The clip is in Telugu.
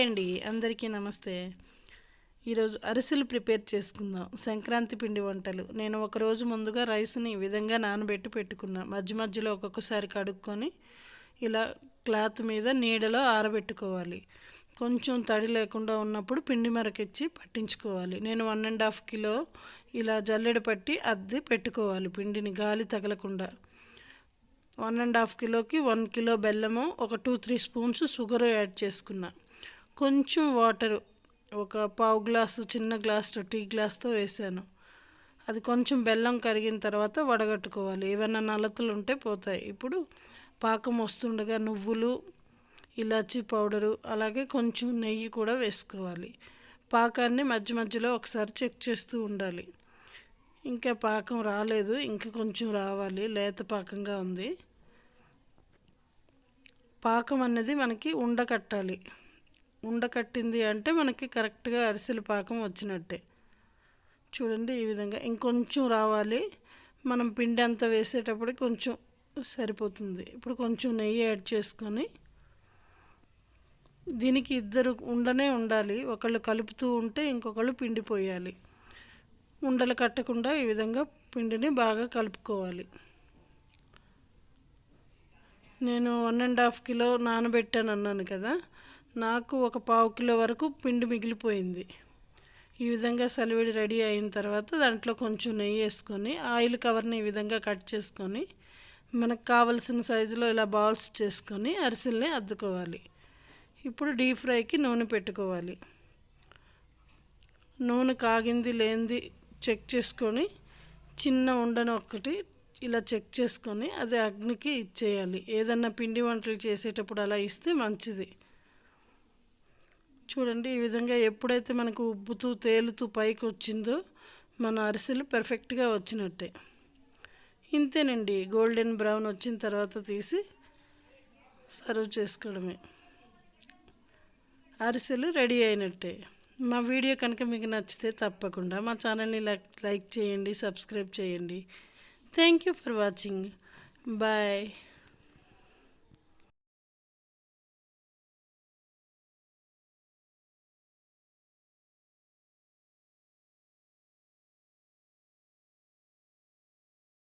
అండి అందరికీ నమస్తే. ఈరోజు అరిసెలు ప్రిపేర్ చేసుకుందాం. సంక్రాంతి పిండి వంటలు. నేను ఒకరోజు ముందుగా రైస్ని ఈ విధంగా నానబెట్టి పెట్టుకున్నా. మధ్య మధ్యలో ఒక్కొక్కసారి కడుక్కొని ఇలా క్లాత్ మీద నీడలో ఆరబెట్టుకోవాలి. కొంచెం తడి లేకుండా ఉన్నప్పుడు పిండి మరకిచ్చి పట్టించుకోవాలి. నేను వన్ అండ్ హాఫ్ కిలో ఇలా జల్లెడ పట్టి అద్ది పెట్టుకోవాలి పిండిని గాలి తగలకుండా. వన్ అండ్ హాఫ్ కిలోకి వన్ కిలో బెల్లము ఒక two three spoons sugar add చేసుకున్నా. కొంచెం వాటరు. ఒక పావు గ్లాసు చిన్న గ్లాసు టీ గ్లాస్తో వేసాను. అది కొంచెం బెల్లం కరిగిన తర్వాత వడగట్టుకోవాలి. ఏమైనా నలతలు ఉంటే పోతాయి. ఇప్పుడు పాకం వస్తుండగా నువ్వులు ఇలాచీ పౌడరు అలాగే కొంచెం నెయ్యి కూడా వేసుకోవాలి. పాకాన్ని మధ్య మధ్యలో ఒకసారి చెక్ చేస్తూ ఉండాలి. ఇంకా పాకం రాలేదు. ఇంకా కొంచెం రావాలి. లేత పాకంగా ఉంది. పాకం అనేది మనకి ఉండకట్టాలి ఉండకట్టింది అంటే మనకి కరెక్ట్గా అరిసెల పాకం వచ్చినట్టే. చూడండి ఈ విధంగా ఇంకొంచెం రావాలి. మనం పిండి అంతా వేసేటప్పుడు కొంచెం సరిపోతుంది. ఇప్పుడు కొంచెం నెయ్యి యాడ్ చేసుకొని దీనికి ఇద్దరు ఉండనే ఉండాలి. ఒకళ్ళు కలుపుతూ ఉంటే ఇంకొకళ్ళు పిండి పోయాలి. ఉండలు కట్టకుండా ఈ విధంగా పిండిని బాగా కలుపుకోవాలి. నేను వన్ అండ్ హాఫ్ కిలో నానబెట్టాను అన్నాను కదా. నాకు ఒక పావు కిలో వరకు పిండి మిగిలిపోయింది. ఈ విధంగా సలివిడి రెడీ అయిన తర్వాత దాంట్లో కొంచెం నెయ్యి వేసుకొని ఆయిల్ కవర్ని ఈ విధంగా కట్ చేసుకొని మనకు కావలసిన సైజులో ఇలా బాల్స్ చేసుకొని అరిసెల్ని అద్దుకోవాలి. ఇప్పుడు డీప్ ఫ్రైకి నూనె పెట్టుకోవాలి. నూనె కాగింది లేనిది చెక్ చేసుకొని చిన్న ఉండను ఒకటి ఇలా చెక్ చేసుకొని అది అగ్నికి ఇచ్చేయాలి. ఏదన్నా పిండి వంటలు చేసేటప్పుడు అలా ఇస్తే మంచిది. చూడండి ఈ విధంగా ఎప్పుడైతే మనకు ఉబ్బుతూ తేలుతూ పైకి వచ్చిందో మన అరిసెలు పర్ఫెక్ట్గా వచ్చినట్టే. ఇంతేనండి గోల్డెన్ బ్రౌన్ వచ్చిన తర్వాత తీసి సర్వ్ చేసుకోవడమే. అరిసెలు రెడీ అయినట్టే. మా వీడియో కనుక మీకు నచ్చితే తప్పకుండా మా ఛానల్ని లైక్ చేయండి సబ్స్క్రైబ్ చేయండి. Thank you for watching bye